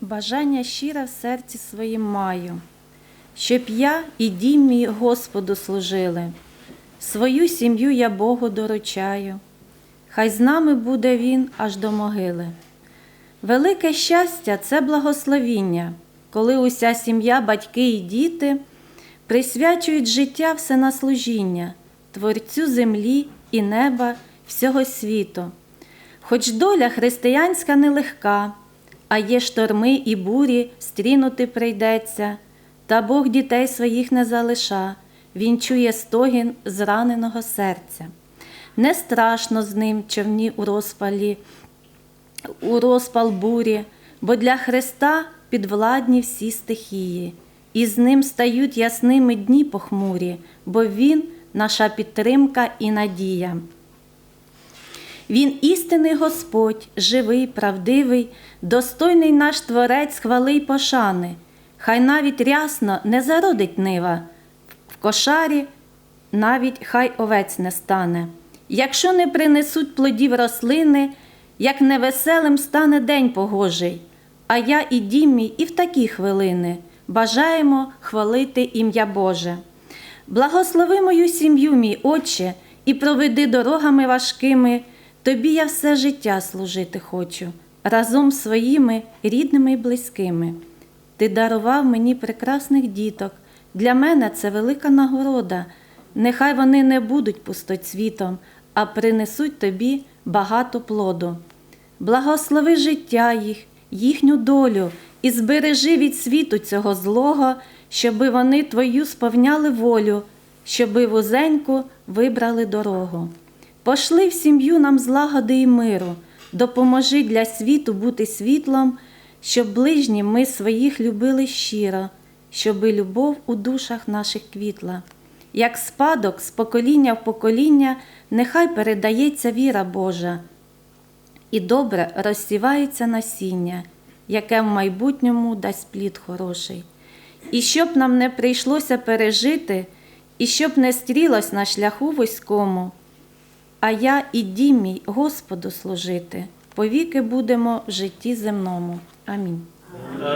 Бажання щире в серці своїм маю, щоб я і дім мій Господу служили. Свою сім'ю я Богу доручаю, хай з нами буде Він аж до могили. Велике щастя це благословіння, коли уся сім'я, батьки і діти присвячують життя все на служіння, Творцю землі і неба, всього світу. Хоч доля християнська нелегка, а є шторми і бурі, стрінути прийдеться, та Бог дітей своїх не залиша, Він чує стогін зраненого серця. Не страшно з ним човні у розпалі, у розпал бурі, бо для Христа підвладні всі стихії, і з ним стають ясними дні похмурі, бо Він наша підтримка і надія. Він істинний Господь, живий, правдивий, достойний наш Творець хвали й пошани. Хай навіть рясно не зародить нива, в кошарі навіть хай овець не стане. Якщо не принесуть плодів рослини, як невеселим стане день погожий. А я і дім мій і в такі хвилини бажаємо хвалити ім'я Боже. Благослови мою сім'ю, мій Отче, і проведи дорогами важкими. Тобі я все життя служити хочу, разом з своїми рідними і близькими. Ти дарував мені прекрасних діток. Для мене це велика нагорода. Нехай вони не будуть пустоцвітом, а принесуть тобі багато плоду. Благослови життя їх, їхню долю і збережи від світу цього злого, щоби вони твою сповняли волю, щоби вузеньку вибрали дорогу. Пошли в сім'ю нам злагоди і миру, допоможи для світу бути світлом, щоб ближні ми своїх любили щиро, щоби любов у душах наших квітла. Як спадок з покоління в покоління, нехай передається віра Божа, і добре розсівається насіння, яке в майбутньому дасть плід хороший. І щоб нам не прийшлося пережити, і щоб не стрілось на шляху вузькому, а я і дім мій Господу служити, повіки будемо в житті земному. Амінь.